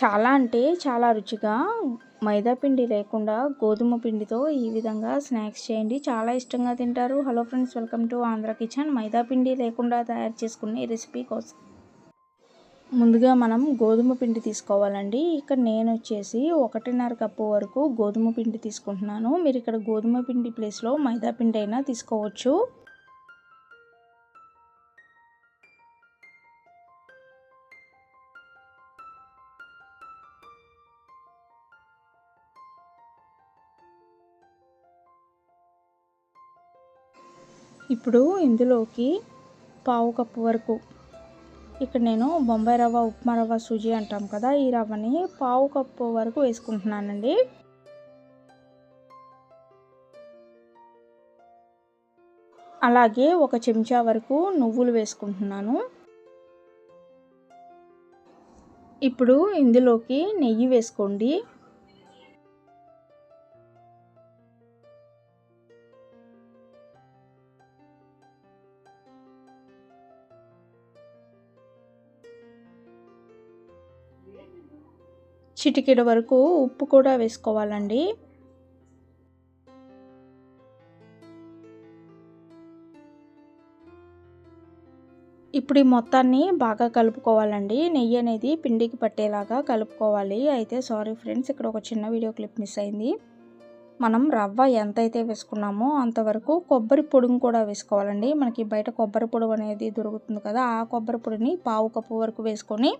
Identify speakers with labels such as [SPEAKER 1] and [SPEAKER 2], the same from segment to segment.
[SPEAKER 1] చాలా అంటే చాలా రుచిగా మైదా పిండి లేకుండా గోధుమ పిండితో ఈ విధంగా స్నాక్స్ చేయండి. చాలా ఇష్టంగా తింటారు. Hello friends welcome to Andhra kitchen. మైదా పిండి లేకుండా తయారు చేసుకునే రెసిపీ కోసం. ముందుగా మనం గోధుమ పిండి తీసుకోవాలండి. ఇక్కడ నేను వచ్చేసి ఒకటిన్నర కప్పు వరకు గోధుమ పిండి తీసుకుంటున్నాను. మీరు ఇక్కడ గోధుమ పిండి ప్లేస్లో మైదా పిండి అయినా తీసుకోవచ్చు. ఇప్పుడు ఇందులోకి పావు కప్పు వరకు. ఇక్కడ నేను బొంబాయి రవ్వ ఉప్మా రవ్వ సుజీ అంటాం కదా ఈ రవ్వని పావు కప్పు వరకు వేసుకుంటున్నానండి. అలాగే ఒక చెంచా వరకు నువ్వులు వేసుకుంటున్నాను. ఇప్పుడు ఇందులోకి నెయ్యి వేసుకోండి. చిటికెడు వరకు ఉప్పు కూడా వేసుకోవాలండి. ఇప్పుడు ఈ మొత్తాన్ని బాగా కలుపుకోవాలండి. నెయ్యి అనేది పిండికి పట్టేలాగా కలుపుకోవాలి. అయితే సారీ ఫ్రెండ్స్ ఇక్కడ ఒక చిన్న వీడియో క్లిప్ మిస్ అయింది. మనం రవ్వ ఎంత అయితే వేసుకున్నామో అంతవరకు కొబ్బరి పొడిని కూడా వేసుకోవాలండి. మనకి బయట కొబ్బరి పొడి అనేది దొరుకుతుంది కదా ఆ కొబ్బరి పొడిని పావు కప్పు వరకు వేసుకొని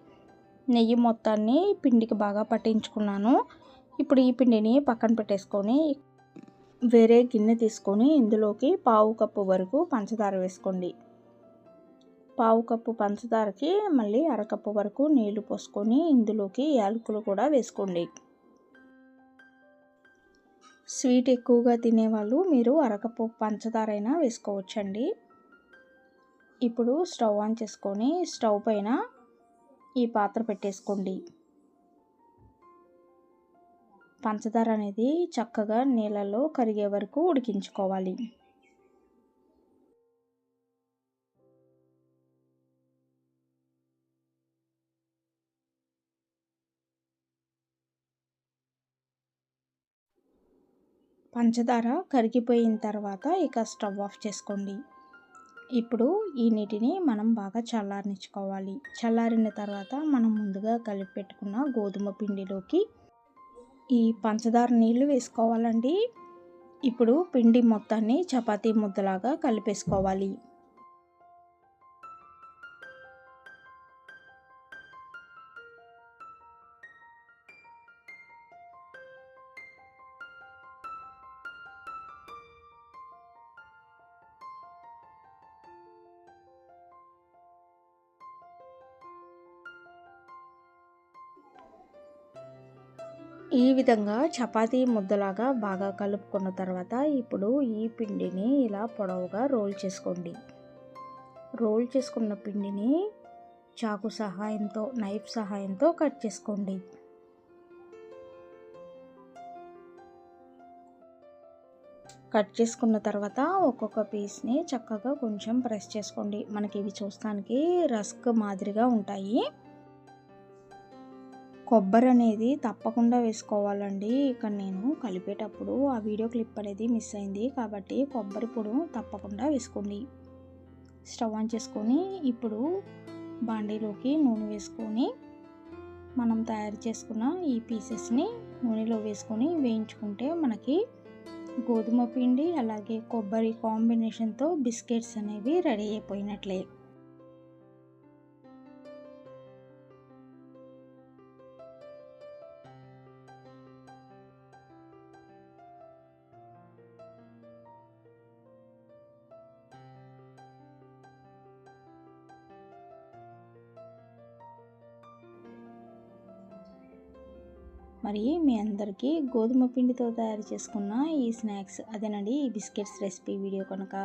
[SPEAKER 1] నెయ్యి మొత్తాన్ని పిండికి బాగా పట్టించుకున్నాను. ఇప్పుడు ఈ పిండిని పక్కన పెట్టేసుకొని వేరే గిన్నె తీసుకొని ఇందులోకి పావు కప్పు వరకు పంచదార వేసుకోండి. పావు కప్పు పంచదారకి మళ్ళీ అరకప్పు వరకు నీళ్ళు పోసుకొని ఇందులోకి యాలకులు కూడా వేసుకోండి. స్వీట్ ఎక్కువగా తినేవాళ్ళు మీరు అరకప్పు పంచదార అయినా వేసుకోవచ్చండి. ఇప్పుడు స్టవ్ ఆన్ చేసుకొని స్టవ్ పైన ఈ పాత్ర పెట్టేసుకోండి. పంచదార అనేది చక్కగా నీళ్ళలో కరిగే వరకు ఉడికించుకోవాలి. పంచదార కరిగిపోయిన తర్వాత ఇక స్టవ్ ఆఫ్ చేసుకోండి. ఇప్పుడు ఈ నీటిని మనం బాగా చల్లారనిచ్చుకోవాలి. చల్లారిన తర్వాత మనం ముందుగా కలిపి పెట్టుకున్న గోధుమ పిండిలోకి ఈ పంచదార నీళ్ళు వేసుకోవాలండి. ఇప్పుడు పిండి మొత్తాన్ని చపాతీ ముద్దలాగా కలిపేసుకోవాలి. ఈ విధంగా చపాతీ ముద్దలాగా బాగా కలుపుకున్న తర్వాత ఇప్పుడు ఈ పిండిని ఇలా పొడవుగా రోల్ చేసుకోండి. రోల్ చేసుకున్న పిండిని చాకు సహాయంతో నైఫ్ సహాయంతో కట్ చేసుకోండి. కట్ చేసుకున్న తర్వాత ఒక్కొక్క పీస్ని చక్కగా కొంచెం ప్రెస్ చేసుకోండి. మనకి ఇవి చూస్తానికి రస్క్ మాదిరిగా ఉంటాయి. కొబ్బరి అనేది తప్పకుండా వేసుకోవాలండి. ఇక్కడ నేను కలిపేటప్పుడు ఆ వీడియో క్లిప్ అనేది మిస్ అయింది. కాబట్టి కొబ్బరి పొడి తప్పకుండా వేసుకోండి. స్టవ్ ఆన్ చేసుకొని ఇప్పుడు బాండీలోకి నూనె వేసుకొని మనం తయారు చేసుకున్న ఈ పీసెస్ని నూనెలో వేసుకొని వేయించుకుంటే మనకి గోధుమ పిండి అలాగే కొబ్బరి కాంబినేషన్తో బిస్కెట్స్ అనేవి రెడీ అయిపోయినట్లే. మరి మీ అందరికీ గోధుమ పిండితో తయారు చేసుకున్న ఈ స్నాక్స్ అదేనండి ఈ బిస్కెట్స్ రెసిపీ వీడియో కనుక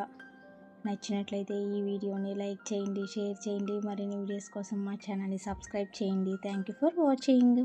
[SPEAKER 1] నచ్చినట్లయితే ఈ వీడియోని లైక్ చేయండి షేర్ చేయండి మరిన్ని వీడియోస్ కోసం మా ఛానల్ని సబ్స్క్రైబ్ చేయండి. Thank you for watching.